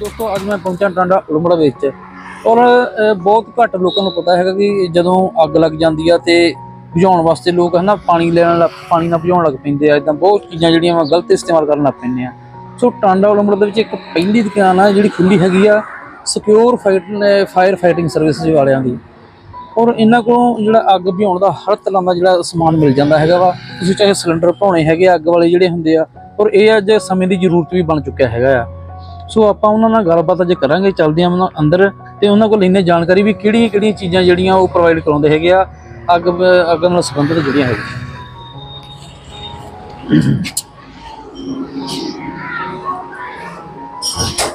ਦੋਸਤੋ ਅੱਜ ਮੈਂ ਪਹੁੰਚਿਆ ਟਾਂਡਾ ਉਲਮੜਾ ਵਿੱਚ। ਔਰ ਬਹੁਤ ਘੱਟ ਲੋਕਾਂ ਨੂੰ ਪਤਾ ਹੈਗਾ ਕਿ ਜਦੋਂ ਅੱਗ ਲੱਗ ਜਾਂਦੀ ਆ ਤੇ ਬੁਝਾਉਣ ਵਾਸਤੇ ਲੋਕ ਹਨਾ ਪਾਣੀ ਲੈਣ ਲੱਗ ਪਾਣੀ ਨਾਲ ਭਜਾਉਣ ਲੱਗ ਪੈਂਦੇ ਆ। ਇਦਾਂ ਬਹੁਤ ਚੀਜ਼ਾਂ ਜਿਹੜੀਆਂ ਵਾ ਗਲਤ ਇਸਤੇਮਾਲ ਕਰਨ ਲੱਗ ਪੈਂਦੇ ਆ। ਸੋ ਟਾਂਡਾ ਉਲਮੜਾ ਦੇ ਵਿੱਚ ਇੱਕ ਪਹਿਲੀ ਦੁਕਾਨ ਆ ਜਿਹੜੀ ਖੁੱਲੀ ਹੈਗੀ ਆ ਸਿਕਿਉਰ ਫਾਇਰ ਫਾਈਟਿੰਗ ਸਰਵਿਸਿਜ਼ ਵਾਲਿਆਂ ਦੀ। ਔਰ ਇਹਨਾਂ ਕੋਲੋਂ ਜਿਹੜਾ ਅੱਗ ਭਜਾਉਣ ਦਾ ਹਰ ਤਰ੍ਹਾਂ ਦਾ ਜਿਹੜਾ ਸਮਾਨ ਮਿਲ ਜਾਂਦਾ ਹੈਗਾ ਵਾ। ਤੁਸੀਂ ਚਾਹੇ ਸਿਲੰਡਰ ਭਰਾਉਣੇ ਹੈਗੇ ਆ, ਅੱਗ ਵਾਲੇ ਜਿਹੜੇ ਹੁੰਦੇ ਆ। ਔਰ ਇਹ ਅੱਜ ਸਮੇਂ ਦੀ ਜ਼ਰੂਰਤ ਵੀ ਬਣ ਚੁੱਕਿਆ ਹੈਗਾ ਆ। ਸੋ ਆਪਾਂ ਉਹਨਾਂ ਨਾਲ ਗੱਲਬਾਤ ਅੱਜ ਕਰਾਂਗੇ ਚੱਲਦੇ ਹਾਂ ਉਹਨਾਂ ਅੰਦਰ ਤੇ ਉਹਨਾਂ ਕੋਲ ਲੈਣੇ ਜਾਣਕਾਰੀ ਵੀ ਕਿਹੜੀਆਂ ਕਿਹੜੀਆਂ ਚੀਜ਼ਾਂ ਜਿਹੜੀਆਂ ਉਹ ਪ੍ਰੋਵਾਈਡ ਕਰਾਉਂਦੇ ਹੈਗੇ ਆ ਅੱਗ ਅੱਗ ਨਾਲ ਸੰਬੰਧਿਤ ਜਿਹੜੀਆਂ ਹੈਗੀਆਂ।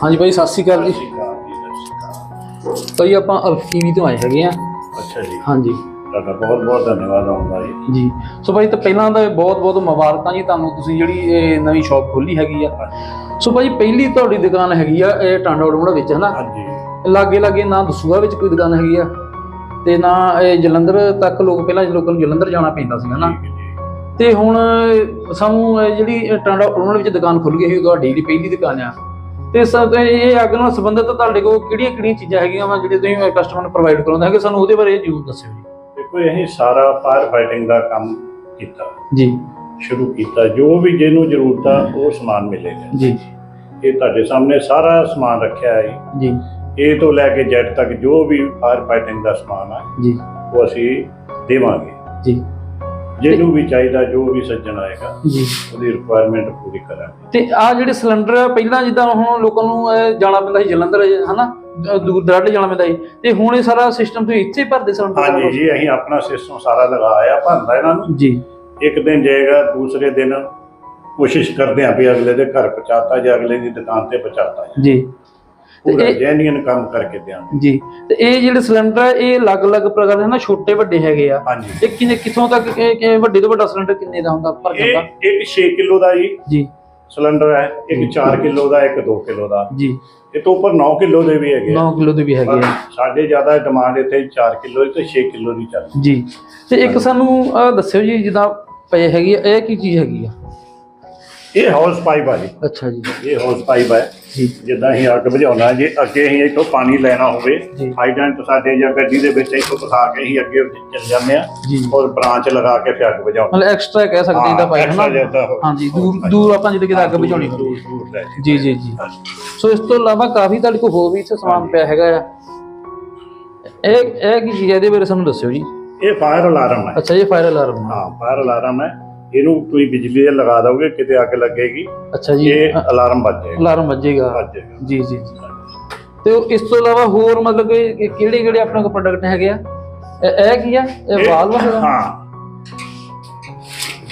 ਹਾਂਜੀ ਭਾਈ ਸਤਿ ਸ਼੍ਰੀ ਅਕਾਲ ਜੀ। ਭਾਈ ਆਪਾਂ ਟੀਵੀ ਤੋਂ ਆਏ ਹੈਗੇ ਆ। ਅੱਛਾ ਜੀ। ਹਾਂਜੀ। ਤੁਹਾਡਾ ਬਹੁਤ ਬਹੁਤ ਧੰਨਵਾਦ ਆਉਂਦਾ ਜੀ। ਜੀ। ਸੋ ਭਾਈ ਤਾਂ ਪਹਿਲਾਂ ਤਾਂ ਬਹੁਤ ਬਹੁਤ ਮੁਬਾਰਕਾਂ ਜੀ ਤੁਹਾਨੂੰ ਤੁਸੀਂ ਜਿਹੜੀ ਇਹ ਨਵੀਂ ਸ਼ਾਪ ਖੋਲੀ ਹੈਗੀ ਆ। ਸੋ ਭਾਈ ਪਹਿਲੀ ਤੁਹਾਡੀ ਦੁਕਾਨ ਹੈਗੀ ਆ ਇਹ ਟਾਂਡਾ ਉਡਮੜਾ ਵਿੱਚ ਹਨਾ? ਹਾਂਜੀ। ਲਾਗੇ ਲਾਗੇ ਨਾ ਦਸੂਆ ਵਿੱਚ ਕੋਈ ਦੁਕਾਨ ਹੈਗੀ ਆ? ਤੇ ਨਾ ਇਹ ਜਲੰਧਰ ਤੱਕ ਲੋਕ ਪਹਿਲਾਂ ਲੋਕਾਂ ਨੂੰ ਜਲੰਧਰ ਜਾਣਾ ਪੈਂਦਾ ਸੀ ਹਨਾ? ਹੈ ਤੇ ਹੁਣ ਸਾਨੂੰ ਇਹ ਜਿਹੜੀ ਟਾਂਡਾ ਉਡਮੜਾ ਵਿੱਚ ਦੁਕਾਨ ਖੁੱਲ ਗਈ ਸੀ ਤੁਹਾਡੀ ਦੀ ਪਹਿਲੀ ਦੁਕਾਨ ਆ। ਤੇ ਸਭ ਇਹ ਅੱਗ ਨਾਲ ਸੰਬੰਧਿਤ ਤੁਹਾਡੇ ਕੋਲ ਕਿਹੜੀਆਂ ਕਿਹੜੀਆਂ ਚੀਜ਼ਾਂ ਹੈਗੀਆਂ ਵਾ ਜਿਹੜੀਆਂ ਤੁਸੀਂ ਕਸਟਮਰ ਨੂੰ ਪ੍ਰੋਵਾਈਡ ਕਰਾਉਂਦੇ ਹੈਗੇ? ਸਾਨੂੰ ਉਹਦੇ ਬਾਰੇ ਜ਼ਰੂਰ ਦੱਸਿਓ ਜੀ। ਦੇਖੋ ਅਸੀਂ ਸਾਰਾ ਫਾਇਰ ਫਾਈਟਿੰਗ ਦਾ ਕੰਮ ਕੀਤਾ। ਜੀ। ਸ਼ੁਰੂ ਕੀਤਾ ਜੋ ਵੀ ਜਿਹਨੂੰ ਜ਼ਰੂਰਤ ਆ ਉਹ ਸਮਾਨ ਮਿਲੇਗਾ। ਜੀ। ਇਹ ਤੁਹਾਡੇ ਸਾਹਮਣੇ ਸਾਰਾ ਸਮਾਨ ਰੱਖਿਆ ਹੈ ਜੀ। ਏ ਤੋਂ ਲੈ ਕੇ Z ਤੱਕ ਜੋ ਵੀ ਫਾਇਰ ਫਾਈਟਿੰਗ ਦਾ ਸਮਾਨ ਆ ਜੀ। ਉਹ ਅਸੀਂ ਦੇਵਾਂਗੇ। ਜੀ। ਜਿਹਨੂੰ ਵੀ ਚਾਹੀਦਾ ਜੋ ਵੀ ਸੱਜਣ ਆਏਗਾ ਜੀ। ਉਹਦੀ ਰਿਕੁਆਇਰਮੈਂਟ ਪੂਰੀ ਕਰਾਂਗੇ। ਤੇ ਆ ਜਿਹੜੇ ਸਿਲੰਡਰ ਪਹਿਲਾਂ ਜਿੱਦਾਂ ਹੁਣ ਲੋਕਾਂ ਨੂੰ ਜਾਣਾ ਪੈਂਦਾ ਸੀ ਜਲੰਧਰ ਹਨਾ? ਦੂਰ ਦਰਾਡੇ ਜਾਣਾ ਪੈਂਦਾ ਸੀ। ਤੇ ਹੁਣ ਇਹ ਸਾਰਾ ਸਿਸਟਮ ਤੁਸੀਂ ਇੱਥੇ ਭਰਦੇ ਸਿਲੰਡਰ ਹਾਂਜੀ ਜੀ ਅਸੀਂ ਆਪਣਾ ਸਿਸਟਮ ਸਾਰਾ ਲਗਾਇਆ ਭਰਦਾ ਇਹਨਾਂ ਨੂੰ। ਜੀ। ਇੱਕ ਦਿਨ ਜਾਏਗਾ ਦੂਸਰੇ ਦਿਨ ਕੋਸ਼ਿਸ਼ ਕਰਦੇ ਆਂ ਵੀ ਅਗਲੇ ਦੇ ਘਰ ਪਹੁੰਚਾਤਾ ਜਾਂ ਅਗਲੇ ਦੀ ਦੁਕਾਨ ਤੇ ਪਹੁੰਚਾਤਾ ਜੀ। ਪੂਰਾ ਇਹ- ਜੈਨੂਇਨ ਕੰਮ ਕਰਕੇ ਦਿਆਂਗੇ। ਜੀ। ਤੇ ਇਹ ਜਿਹੜੇ ਸਿਲੰਡਰ ਆ ਇਹ ਅਲੱਗ-ਅਲੱਗ ਪ੍ਰਕਾਰ ਦੇ ਨਾ ਛੋਟੇ ਵੱਡੇ ਹੈਗੇ ਆ। ਹਾਂਜੀ। ਇਹ ਕਿੰਨੇ ਕਿੱਥੋਂ ਤੱਕ ਇਹ ਵੱਡੇ ਤੋਂ ਵੱਡਾ ਸਿਲੰਡਰ ਕਿੰਨੇ ਦਾ ਹੁੰਦਾ ਭਰ ਇਹ ਜਾਂਦਾ? ਇੱਕ 6 ਕਿਲੋ ਦਾ ਜੀ ਜੀ। ਸਿਲੰਡਰ ਹੈ ਇੱਕ 4 ਕਿਲੋ ਦਾ ਇੱਕ 2 ਕਿਲੋ ਦਾ। ਜੀ। ਇਹ ਤੋਂ ਉੱਪਰ 9 ਕਿਲੋ ਦੇ ਵੀ ਹੈਗੇ ਆ। 9 ਕਿਲੋ ਦੇ ਵੀ ਹੈਗੇ ਪਰ ਆ ਸਾਡੇ ਜ਼ਿਆਦਾ ਡਿਮਾਂਡ ਇੱਥੇ 4 ਕਿਲੋ ਤੇ 6 ਕਿਲੋ ਦੀ ਚੱਲਦੀ। ਜੀ। ਤੇ ਇੱਕ ਸਾਨੂੰ ਆਹ ਦੱਸਿਓ ਜੀ ਜਿੱਦਾਂ ਪਏ ਹੈਗੀ ਆ ਇਹ ਕੀ ਚੀਜ਼ ਹੈਗੀ ਆ? ਇਹ ਹਾਊਸ ਪਾਈਪ ਆ ਜੀ। ਅੱਛਾ ਜੀ। ਇਹ ਹਾਊਸ ਪਾਈਪ ਹੈ ਜੀ। ਜਿੱਦਾਂ ਅਸੀਂ ਅੱਗ ਬੁਝਾਉਣਾ ਜੇ ਅੱਗੇ ਅਸੀਂ ਇੱਥੋਂ ਪਾਣੀ ਲੈਣਾ ਹੋਵੇ ਜੀ। ਹਾਈਡੈਂਟ ਸਾਡੇ ਜਾਂ ਗੱਡੀ ਦੇ ਵਿੱਚ ਇੱਥੋਂ ਫਸਾ ਕੇ ਅਸੀਂ ਅੱਗੇ ਚੱਲ ਜਾਂਦੇ ਆ ਜੀ। ਔਰ ਬ੍ਰਾਂਚ ਲਗਾ ਕੇ ਫਿਰ ਅੱਗ ਬੁਝਾਉਂਦੇ ਮਤਲਬ ਐਕਸਟਰਾ ਕਹਿ ਸਕਦੇ ਇਹਦਾ ਪਾਈ ਹਨਾ ਹਾਂਜੀ ਦੂਰ ਦੂਰ ਆਪਾਂ ਜਿਹੜੇ ਕਿਤੇ ਅੱਗ ਬੁਝਾਉਣੀ ਹੋਵੇ ਦੂਰ ਦੂਰ ਲੈ ਕੇ। ਜੀ ਜੀ ਜੀ। ਸੋ ਇਸ ਤੋਂ ਇਲਾਵਾ ਕਾਫੀ ਤੁਹਾਡੇ ਕੋਲ ਹੋਰ ਵੀ ਇੱਥੇ ਸਮਾਨ ਪਿਆ ਹੈਗਾ ਆ। ਇਹ ਇਹ ਕੀ ਚੀਜ਼ ਹੈ ਇਹਦੇ ਬਾਰੇ ਸਾਨੂੰ ਦੱਸਿਓ ਜੀ। ਇਹ ਫਾਇਰ ਅਲਾਰਮ ਹੈ। ਅੱਛਾ ਇਹ ਫਾਇਰ ਅਲਾਰਮ ਹਾਂ। ਫਾਇਰ ਅਲਾਰਮ ਹੈ। ਇਹਨੂੰ ਤੁਸੀਂ ਬਿਜਲੀ ਦੇ ਲਗਾ ਦੋਗੇ ਕਿਤੇ ਅੱਗ ਲੱਗੇਗੀ। ਅੱਛਾ ਜੀ। ਇਹ ਅਲਾਰਮ ਵੱਜੇਗਾ ਅਲਾਰਮ ਵੱਜੇਗਾ। ਵੱਜੇਗਾ ਜੀ ਜੀ ਜੀ। ਤੇ ਉਹ ਇਸ ਤੋਂ ਇਲਾਵਾ ਹੋਰ ਮਤਲਬ ਕਿ ਕਿਹੜੇ ਕਿਹੜੇ ਆਪਣੇ ਕੋਲ ਪ੍ਰੋਡਕਟ ਹੈਗੇ ਆ? ਇਹ ਇਹ ਕੀ ਆ? ਇਹ ਵਾਲਵ ਹੈਗਾ? ਹਾਂ।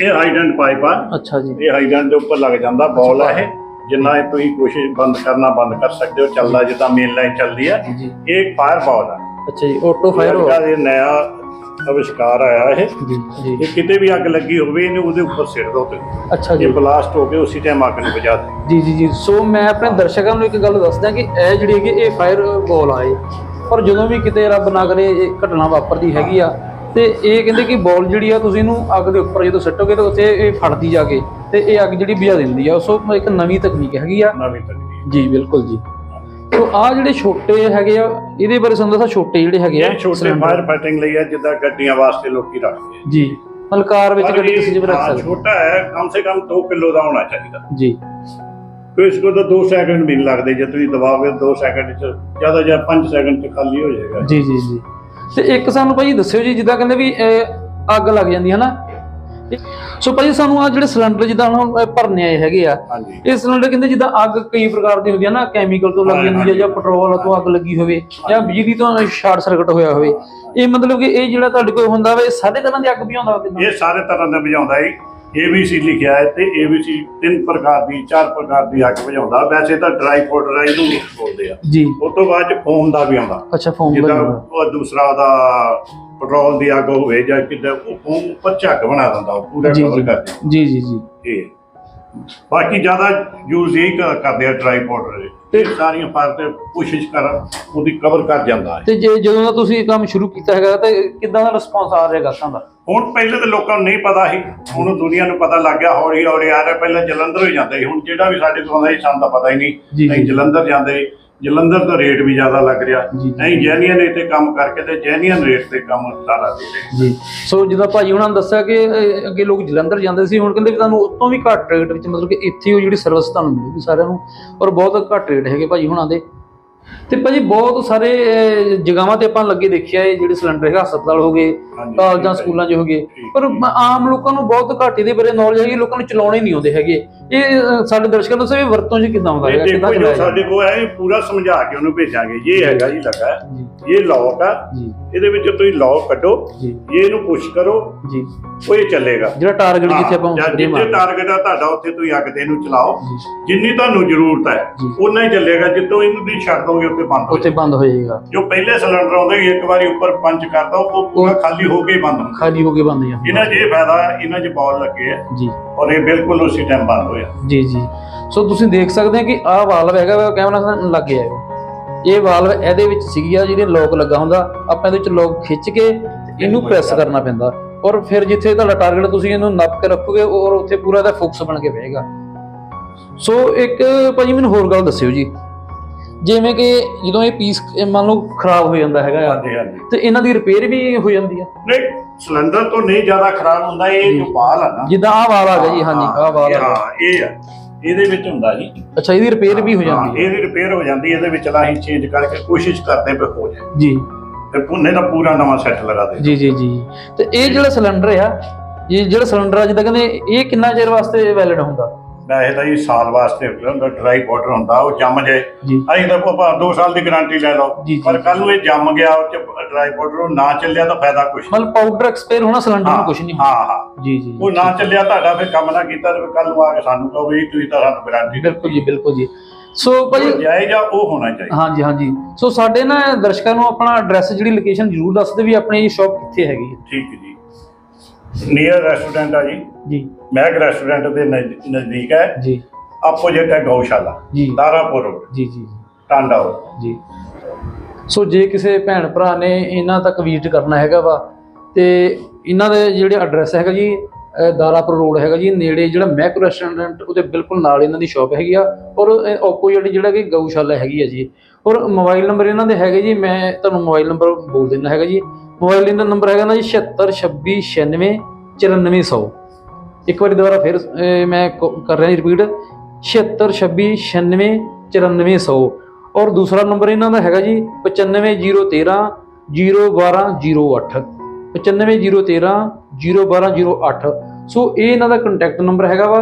ਇਹ ਹਾਈਡੈਂਟ ਪਾਈਪ ਆ। ਅੱਛਾ ਜੀ। ਇਹ ਹਾਈਡੈਂਟ ਦੇ ਉੱਪਰ ਲੱਗ ਜਾਂਦਾ ਬॉल ਹੈ ਇਹ। ਜਿੰਨਾ ਇਹ ਤੁਸੀਂ ਕੋਸ਼ਿਸ਼ ਬੰਦ ਕਰਨਾ ਬੰਦ ਕਰ ਸਕਦੇ ਹੋ ਚੱਲਦਾ ਜਿੱਦਾਂ ਮੇਨ ਲਾਈਨ ਚੱਲਦੀ ਹੈ ਜੀ ਇਹ ਫਾਇਰ ਬॉल ਹੈ ਅੱਛਾ ਜੀ ਆਟੋ ਫਾਇਰ ਹੋ ਇਹ ਨਇਆ ਅਵਿਸ਼ਕਾਰ ਆਇਆ ਇਹ। ਜੀ ਇਹ ਕਿਤੇ ਵੀ ਅੱਗ ਲੱਗੀ ਹੋਵੇ ਇਹਨੂੰ ਉਹਦੇ ਉੱਪਰ ਸਿੱਟ ਦੋ ਤੇ। ਅੱਛਾ ਜੀ। ਇਹ ਬਲਾਸਟ ਹੋ ਕੇ ਉਸੇ ਟਾਈਮ ਅੱਗ ਨੂੰ ਬੁਝਾ ਦੇ ਜੀ ਜੀ ਜੀ। ਸੋ ਮੈਂ ਆਪਣੇ ਦਰਸ਼ਕਾਂ ਨੂੰ ਇੱਕ ਗੱਲ ਦੱਸਦਾ ਕਿ ਇਹ ਜਿਹੜੀ ਹੈਗੀ ਇਹ ਫਾਇਰ ਬੋਲ ਆਏ ਪਰ ਜਦੋਂ ਵੀ ਕਿਤੇ ਰੱਬ ਨਾ ਕਰੇ ਇਹ ਘਟਨਾ ਵਾਪਰਦੀ ਹੈਗੀ ਆ। ਤੇ ਇਹ ਕਹਿੰਦੇ ਕਿ ਬੋਲ ਜਿਹੜੀ ਆ ਤੁਸੀਂ ਇਹਨੂੰ ਅੱਗ ਦੇ ਉੱਪਰ ਜਦੋਂ ਸਿੱਟੋਗੇ ਤਾਂ ਉੱਥੇ ਇਹ ਫੜਦੀ ਜਾ ਕੇ। ਤੇ ਇਹ ਅੱਗ ਜਿਹੜੀ ਬੁਝਾ ਦਿੰਦੀ ਆ। ਸੋ ਇੱਕ ਨਵੀਂ ਤਕਨੀਕ ਹੈਗੀ ਆ। ਨਵੀਂ ਤਕਨੀਕ। ਜੀ ਬਿਲਕੁਲ ਜੀ। ਸੋ ਆ ਜਿਹੜੇ ਛੋਟੇ ਹੈਗੇ ਆ ਇਹਦੇ ਬਾਰੇ ਸਾਨੂੰ ਦੱਸੋ ਛੋਟੇ ਜਿਹੜੇ ਹੈਗੇ ਆ ਇਹ ਛੋਟੇ। ਫਾਇਰ ਫਾਈਟਿੰਗ ਲਈ ਹੈ ਜਿੱਦਾਂ ਗੱਡੀਆਂ ਵਾਸਤੇ ਲੋਕੀ ਰੱਖਦੇ ਆ। ਜੀ ਮਤਲਬ ਕਾਰ ਵਿੱਚ ਗੱਡੀ ਕਿਸੇ ਜਿਵੇਂ ਰੱਖ ਹਾਂ, ਸਕਦੇ ਛੋਟਾ ਹੈ ਕਮ ਸੇ ਕਮ 2 ਕਿਲੋ ਦਾ ਹੋਣਾ ਚਾਹੀਦਾ। ਜੀ। ਕੋਈ ਇਸ ਕੋ ਤਾਂ 2 ਸੈਕਿੰਡ ਵੀ ਨਹੀਂ ਲੱਗਦੇ ਜੇ ਤੁਸੀਂ ਦਬਾਓਗੇ 2 ਸੈਕਿੰਡ ਚ ਜ਼ਿਆਦਾ ਜਾਂ 5 ਸੈਕਿੰਡ ਚ ਖਾਲੀ ਹੋ ਜਾਏਗਾ। ਜੀ ਜੀ ਜੀ। ਤੇ ਇੱਕ ਸਾਨੂੰ ਭਾਈ ਦੱਸਿਓ ਜੀ ਜਿੱਦਾਂ ਕਹਿੰਦੇ ਵੀ ਅਹ, ਅੱਗ ਲੱਗ ਜਾਂਦੀ ਹੈ ਨਾ ਸੋ ਭਾਈ ਸਾਨੂੰ ਆ ਜਿਹੜੇ ਸਿਲੰਡਰ ਜਿੱਦਾਂ ਹੁਣ ਭਰਨੇ ਆਏ ਹੈਗੇ ਆ ਹਾਂਜੀ। ਇਹ ਸਿਲੰਡਰ ਕਹਿੰਦੇ ਜਿੱਦਾਂ ਅੱਗ ਕਈ ਪ੍ਰਕਾਰ ਦੀ ਹੁੰਦੀ ਆ ਨਾ ਕੈਮੀਕਲ ਤੋਂ ਲੱਗ ਜਾਂਦੀ ਹੈ ਜਾਂ ਪੈਟਰੋਲ ਤੋਂ ਅੱਗ ਲੱਗੀ ਹੋਵੇ ਜਾਂ ਬਿਜਲੀ ਤੋਂ ਸ਼ਾਰਟ ਸਰਕਟ ਹੋਇਆ ਹੋਵੇ। ਇਹ ਮਤਲਬ ਕਿ ਇਹ ਜਿਹੜਾ ਤੁਹਾਡੇ ਕੋਲ ਹੁੰਦਾ ਵਾ ਇਹ ਸਾਰੇ ਤਰ੍ਹਾਂ ਦੀ ਅੱਗ ਵੀ ਵਾ ਕਿੱਦਾਂ? ਇਹ ਸਾਰੇ ਤਰ੍ਹਾਂ ਦਾ ਬੁਝਾਉਂਦਾ ਹੈ ABC ਲਿਖਿਆ ਹੈ ਤੇ ABC ਤਿੰਨ ਪ੍ਰਕਾਰ ਦੀ ਚਾਰ ਪ੍ਰਕਾਰ ਦੀ ਅੱਗ ਬੁਝਾਉਂਦਾ। ਵੈਸੇ ਤਾਂ ਡਰਾਈ ਪਾਊਡਰ ਇਹਨੂੰ ਨਹੀਂ ਬੋਲਦੇ ਆ। ਜੀ। ਉਸ ਤੋਂ ਬਾਅਦ ਚ ਫੋਮ ਦਾ ਵੀ ਆਉਂਦਾ। ਅੱਛਾ ਫੋਮ ਜਿੱਦਾਂ ਦਾ ਉਹ ਦੂਸਰਾ ਦਾ ਪੈਟਰੋਲ ਦੀ ਅੱਗ ਹੋਵੇ ਜਾਂ ਕਿਦਾਂ ਉਹ ਫੋਮ ਉੱਪਰ ਝੱਗ ਬਣਾ ਦਿੰਦਾ ਉਹ ਪੂਰਾ ਕਵਰ। ਕਰ ਦਿੰਦਾ। ਜੀ ਜੀ ਜੀ। ਇਹ। ਬਾਕੀ ਜ਼ਿਆਦਾ ਯੂਜ਼ ਇਹ ਕਰਦੇ ਆ ਡਰਾਈ ਪਾਊਡਰ ਤੇ ਸਾਰੀਆਂ ਤੇ ਕੋਸ਼ਿਸ਼ ਕਰ ਉਹਦੀ ਕਵਰ ਕਰ ਜਾਂਦਾ ਹੈ ਤੇ ਜੇ ਜਦੋਂ ਦਾ ਤੁਸੀਂ ਇਹ ਕੰਮ ਸ਼ੁਰੂ ਕੀਤਾ ਹੈਗਾ ਤੇ ਕਿੱਦਾਂ ਦਾ ਰਿਸਪੌਂਸ ਆ ਰਿਹਾ ਗਾਹਕਾਂ ਦਾ? ਹੁਣ ਪਹਿਲੇ ਤਾਂ ਲੋਕਾਂ ਨੂੰ ਨਹੀਂ ਪਤਾ ਸੀ ਹੁਣ ਦੁਨੀਆ ਨੂੰ ਪਤਾ ਲੱਗ ਗਿਆ ਹੌਲੀ ਹੌਲੀ ਆ ਰਿਹਾ ਪਹਿਲਾਂ ਜਲੰਧਰ ਹੀ ਜਾਂਦੇ ਸੀ। ਹੁਣ ਜਿਹੜਾ ਵੀ ਸਾਡੇ ਕੋਲ ਆਉਂਦਾ ਸੀ ਸਾਨੂੰ ਤਾਂ ਪਤਾ ਹੀ ਨਹੀਂ ਜੀ। ਜਲੰਧਰ ਜਾਂਦੇ। ਜਲੰਧਰ ਦਾ ਰੇਟ ਵੀ ਜ਼ਿਆਦਾ ਲੱਗ ਰਿਹਾ। ਨਹੀਂ ਜੈਨੀਅਨ ਇੱਥੇ ਕੰਮ ਕਰਕੇ ਤੇ ਜੈਨੀਅਨ ਰੇਟ ਤੇ ਕੰਮ ਸਾਰਾ ਦੇ ਰਹੇ। ਜੀ। ਸੋ ਜਿੱਦਾਂ ਭਾਜੀ ਉਹਨਾਂ ਨੇ ਦੱਸਿਆ ਕਿ ਅਹ, ਅੱਗੇ ਲੋਕ ਜਲੰਧਰ ਜਾਂਦੇ ਸੀ ਹੁਣ ਕਹਿੰਦੇ ਵੀ ਤੁਹਾਨੂੰ ਉਸ ਤੋਂ ਵੀ ਘੱਟ ਰੇਟ ਵਿੱਚ ਮਤਲਬ ਕਿ ਇੱਥੇ ਉਹ ਜਿਹੜੀ ਸਰਵਿਸ ਤੁਹਾਨੂੰ ਮਿਲੂਗੀ ਸਾਰਿਆਂ ਨੂੰ ਔਰ ਬਹੁਤ ਘੱਟ ਰੇਟ ਹੈਗੇ ਭਾਜੀ ਹੁਣਾਂ ਦੇ। ਤੇ ਭਾਜੀ ਬਹੁਤ ਸਾਰੇ ਅਹ, ਜਗ੍ਹਾਵਾਂ ਤੇ ਆਪਾਂ ਲੱਗੇ ਦੇਖਿਆ ਇਹ ਜਿਹੜੇ ਸਿਲੰਡਰ ਹੈਗਾ ਹਸਪਤਾਲ ਹੋ ਗਏ ਕਾਲਜਾਂ ਹੈ ਸਕੂਲਾਂ 'ਚ ਹੋ ਗਏ। ਪਰ ਆਮ ਲੋਕਾਂ ਨੂੰ ਬਹੁਤ ਘੱਟ ਇਹਦੇ ਬਾਰੇ ਨੌਲੇਜ ਹੈਗੀ ਲੋਕਾਂ ਨੂੰ ਚਲਾਉਣੇ ਨਹੀਂ ਆਉਂਦੇ ਹੈਗੇ। ਇਹ ਸਾਡੇ ਦਰਸ਼ਕਾਂ ਨੂੰ ਇਹ ਵਰਤੋਂ 'ਚ ਕਿੱਦਾਂ ਹੁੰਦਾ ਇਹ ਹੈਗਾ ਕਿੱਦਾਂ ਚਲਾਇਆ? ਸਾਡੇ ਕੋਲ ਹੈ ਪੂਰਾ ਸਮਝਾ ਕੇ ਉਹਨੂੰ ਭੇਜਾਂਗੇ ਇਹ ਹੈਗਾ ਜੀ ਲੱਗਾ ਇਹ ਲੌਕ ਆ ਇਹਦੇ ਵਿੱਚ ਤੁਸੀਂ ਲੌਕ ਕੱਢੋ ਇਹ ਇਹਨੂੰ ਪੁਸ਼ ਕਰੋ ਜੀ। ਉਹ ਇਹ ਚੱਲੇਗਾ। ਜਿਹੜਾ ਟਾਰਗੇਟ ਜਿੱਥੇ ਆਪਾਂ ਜਿੱਥੇ ਟਾਰਗੇਟ ਆ ਤੁਹਾਡਾ ਉੱਥੇ ਤੁਸੀਂ ਅੱਗ ਦੇ ਨੂੰ ਚਲਾਓ। ਜਿੰਨੀ ਤੁਹਾਨੂੰ ਜ਼ਰੂਰਤ ਹੈ। ਉਨਾ ਹੀ ਚੱਲੇਗਾ ਜਿੱਦੋਂ ਇਹਨੂੰ ਤੁਸੀਂ ਛੱਡ ਦੋਗੇ ਉੱਥੇ ਬੰਦ ਹੋ ਉੱਥੇ ਬੰਦ ਹੋ ਜਾਏਗਾ ਜੋ ਪਹਿਲੇ ਸਿਲੰਡਰ ਆਉਂਦੇ ਸੀ, ਇੱਕ ਵਾਰੀ ਉੱਪਰ ਪੰਚ ਕਰਦਾ ਉਹ ਪੂਰਾ ਖਾਲੀ ਹੋ ਕੇ ਹੀ ਬੰਦ ਹੁੰਦਾ। ਖਾਲੀ ਹੋ ਕੇ ਬੰਦ ਜਾਂਦਾ। ਇਹਨਾਂ 'ਚ ਇਹ ਫਾਇਦਾ ਹੈ ਇਹਨਾਂ 'ਚ ਬॉल ਲੱਗੇ ਆ। ਜੀ। ਔਰ ਇਹ ਬਿਲਕੁਲ ਉਸੇ ਟਾਈਮ ਬੰਦ ਹੋਇਆ। ਜੀ ਜੀ। ਸੋ ਤੁਸੀਂ ਦੇਖ ਸਕਦੇ ਆ ਕਿ ਆਹ ਵਾਲਵ ਹੈਗਾ ਵਾ ਕੈਮਰਾ ਨਾਲ ਲੱਗ ਗਿਆ ਹੈ ਇਹ ਵਾਲਵ ਇਹਦੇ ਵਿੱਚ ਸੀਗੀ ਆ ਜਿਹੜੇ ਲੋਕ ਲੱਗਾ ਹੁੰਦਾ। ਆਪਾਂ ਇਹਦੇ ਵਿੱਚ ਲੋਕ ਖਿੱਚ ਕੇ ਇਹਨੂੰ ਪ੍ਰੈਸ ਕਰਨਾ ਪੈਂਦਾ। ਔਰ ਫਿਰ ਜਿੱਥੇ ਤੁਹਾਡਾ ਟਾਰਗੇਟ ਤੁਸੀਂ ਇਹਨੂੰ ਨੱਪ ਕੇ ਰੱਖੋਗੇ ਔਰ ਉੱਥੇ ਪੂਰਾ ਇਹਦਾ ਫੋਕਸ ਬਣ ਕੇ ਪਏਗਾ ਸੋ ਇੱਕ ਭਾਜੀ ਮੈਨੂੰ ਹੋਰ ਗੱਲ ਦੱਸਿਓ ਜੀ। ਜਿਵੇਂ ਕਿ ਜਦੋਂ ਇਹ ਪੀਸ ਮੰਨ ਲਓ ਖਰਾਬ ਹੋ ਜਾਂਦਾ ਹੈਗਾ ਆ, ਹਾਂਜੀ ਹਾਂਜੀ। ਤੇ ਇਹਨਾਂ ਦੀ ਰਿਪੇਅਰ ਵੀ ਹੋ ਜਾਂਦੀ ਆ। ਨਹੀਂ ਸਿਲੰਡਰ ਤੋਂ ਨਹੀਂ ਜ਼ਿਆਦਾ ਖਰਾਬ ਹੁੰਦਾ ਇਹ ਜੋ। ਬਾਲ ਆ ਨਾ। ਜਿੱਦਾਂ ਆਹ ਵਾਲ ਆ ਗਿਆ ਜੀ ਹਾਂਜੀ ਆਹ ਵਾਲ ਆ ਗਿਆ। ਹਾਂ ਇਹ ਆ। ਇਹਦੇ ਵਿੱਚ ਹੁੰਦਾ ਜੀ। ਅੱਛਾ ਇਹਦੀ ਰਿਪੇਅਰ ਵੀ ਹੋ ਹਾਂ, ਜਾਂਦੀ ਹੈ ਇਹਦੀ ਰਿਪੇਅਰ ਹੋ ਜਾਂਦੀ ਹੈ, ਇਹਦੇ ਵਿੱਚ ਲਾ ਅਸੀਂ ਚੇਂਜ ਕਰਕੇ ਕੋਸ਼ਿਸ਼ ਕਰਦੇ ਪਏ ਹੋ ਜਾਏ। ਜੀ। ਤੇ ਪੁੰਨੇ ਦਾ ਪੂਰਾ ਨਵਾਂ ਸੈੱਟ ਲਗਾ ਦੇ। ਜੀ ਜੀ ਜੀ। ਤੇ ਇਹ ਜਿਹੜਾ ਸਿਲੰਡਰ ਆ ਇਹ ਜਿਹੜਾ ਸਿਲੰਡਰ ਆ ਜਿੱਦਾਂ ਕਹਿੰਦੇ ਇਹ ਕਿੰਨਾ ਚਿਰ ਵਾਸਤੇ ਵੈਲਿਡ ਹੁੰਦਾ? ਵੈਸੇ ਤਾਂ ਇਹ ਸਾਲ ਵਾਸਤੇ ਹੁੰਦਾ ਡਰਾਈ ਵਾਟਰ ਹੁੰਦਾ ਉਹ ਜੰਮ ਜਾਏ ਜੀ। ਅਸੀਂ ਤਾਂ ਆਪਾਂ 2 ਸਾਲ ਦੀ ਗਾਰੰਟੀ ਲੈ ਲਓ। ਜੀ, ਜੀ। ਪਰ ਕੱਲ ਨੂੰ ਇਹ ਜੰਮ ਗਿਆ ਉਹ ਚ ਡਰਾਈ ਵਾਟਰ ਉਹ ਨਾ ਚੱਲਿਆ ਤਾਂ ਫਾਇਦਾ ਕੁਛ ਨਹੀਂ। ਮਤਲਬ ਪਾਊਡਰ ਐਕਸਪਾਇਰ ਹੋਣਾ ਸਿਲੰਡਰ ਨੂੰ ਕੁਝ ਨਹੀਂ ਹਾਂ ਹਾਂ। ਜੀ ਜੀ ਉਹ ਨਾ ਚੱਲਿਆ ਤੁਹਾਡਾ ਫਿਰ ਕੰਮ ਨਾ ਕੀਤਾ ਤੇ ਕੱਲ ਨੂੰ ਆ ਕੇ ਸਾਨੂੰ ਕਹੋ ਵੀ ਤੁਸੀਂ ਤਾਂ ਸਾਨੂੰ ਗਾਰੰਟੀ ਬਿਲਕੁਲ ਜੀ ਬਿਲਕੁਲ ਜੀ। ਸੋ ਭਾਜੀ ਜਾਇਜ਼ ਆ ਉਹ ਹੋਣਾ ਚਾਹੀਦਾ। ਹਾਂਜੀ ਹਾਂਜੀ। ਸੋ ਸਾਡੇ ਨਾ ਦਰਸ਼ਕਾਂ ਨੂੰ ਆਪਣਾ ਐਡਰੈਸ ਜਿਹੜੀ ਲੋਕੇਸ਼ਨ ਜ਼ਰੂਰ ਦੱਸ ਦਿਓ ਵੀ ਆਪਣੀ ਸ਼ਾਪ ਕਿੱਥੇ ਹੈਗੀ ਹੈ। ਠੀਕ ਜੀ। ਨੀਅਰ ਰੈਸਟੋਰੈਂਟ ਆ ਜੀ। ਜੀ। ਮੈਗ ਰੈਸਟੋਰੈਂਟ ਦੇ ਨਜ਼- ਨਜ਼ਦੀਕ ਹੈ। ਜੀ। ਆਪੋਜੀਟ ਹੈ ਗਊਸ਼ਾਲਾ। ਜੀ। ਤਾਰਾਪੁਰ ਰੋਡ ਜੀ ਜੀ ਟਾਂਡਾ road। ਜੀ। ਸੋ ਜੇ ਕਿਸੇ ਭੈਣ ਭਰਾ ਨੇ ਇਹਨਾਂ ਤੱਕ ਵਿਜ਼ਿਟ ਕਰਨਾ ਹੈਗਾ ਵਾ ਤੇ ਇਹਨਾਂ ਦੇ ਜਿਹੜੇ ਐਡਰੈਸ ਹੈਗਾ ਜੀ ਅਹ ਦਾਰਾਪੁਰ ਰੋਡ ਹੈਗਾ ਜੀ ਨੇੜੇ ਜਿਹੜਾ ਮੈਕ ਰੈਸਟੋਰੈਂਟ ਉਹਦੇ ਬਿਲਕੁਲ ਨਾਲ ਇਹਨਾਂ ਦੀ ਸ਼ਾਪ ਹੈਗੀ ਆ ਔਰ ਆਪੋਜ਼ਿਟ ਜਿਹੜਾ ਕਿ ਗਊਸ਼ਾਲਾ ਹੈਗੀ ਆ ਜੀ। ਔਰ ਮੋਬਾਈਲ ਨੰਬਰ ਇਹਨਾਂ ਦੇ ਹੈਗੇ ਜੀ ਮੈਂ ਤੁਹਾਨੂੰ ਮੋਬਾਈਲ ਨੰਬਰ ਬੋਲ ਦਿੰਦਾ ਹੈਗਾ ਜੀ ਮੋਬਾਈਲ ਇਹਨਾਂ ਨੰਬਰ ਹੈਗਾ ਨਾ ਜੀ 762696 9400 ਇੱਕ ਵਾਰੀ ਦੁਬਾਰਾ ਫਿਰ ਮੈਂ ਕ- ਕਰ ਰਿਹਾ ਜੀ ਰਿਪੀਟ 762696 9400 ਔਰ ਦੂਸਰਾ ਨੰਬਰ ਇਹਨਾਂ ਦਾ ਹੈਗਾ ਜੀ 95013 01208 95013 01208 ਸੋ ਇਹ ਇਹਨਾਂ ਦਾ ਕੰਟੈਕਟ ਨੰਬਰ ਹੈਗਾ ਵਾ।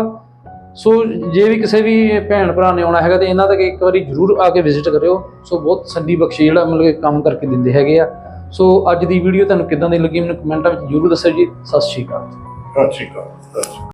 ਸੋ ਜੇ ਵੀ ਕਿਸੇ ਵੀ ਭੈਣ ਭਰਾ ਨੇ ਆਉਣਾ ਹੈਗਾ ਤੇ ਇਹਨਾਂ ਤੱਕ ਇੱਕ ਵਾਰੀ ਜਰੂਰ ਆ ਕੇ ਵਿਜ਼ਿਟ ਕਰਿਓ। ਸੋ ਬਹੁਤ ਸੰਦੀ ਬਖਸ਼ੀ ਜਿਹੜਾ ਮਤਲਬ ਕਿ ਕੰਮ ਕਰਕੇ ਦਿੰਦੇ ਹੈਗੇ ਆ। ਸੋ ਅੱਜ ਦੀ ਵੀਡੀਓ ਤੁਹਾਨੂੰ ਕਿੱਦਾਂ ਦੀ ਲੱਗੀ ਮੈਨੂੰ ਕਮੈਂਟਾਂ ਵਿੱਚ ਜਰੂਰ ਦੱਸਿਓ ਜੀ। ਸਤਿ ਸ਼੍ਰੀ ਅਕਾਲ ਸਤਿ ਸ਼੍ਰੀ ਅਕਾਲ। ਸਤਿ ਸ਼੍ਰੀ ਅਕਾਲ।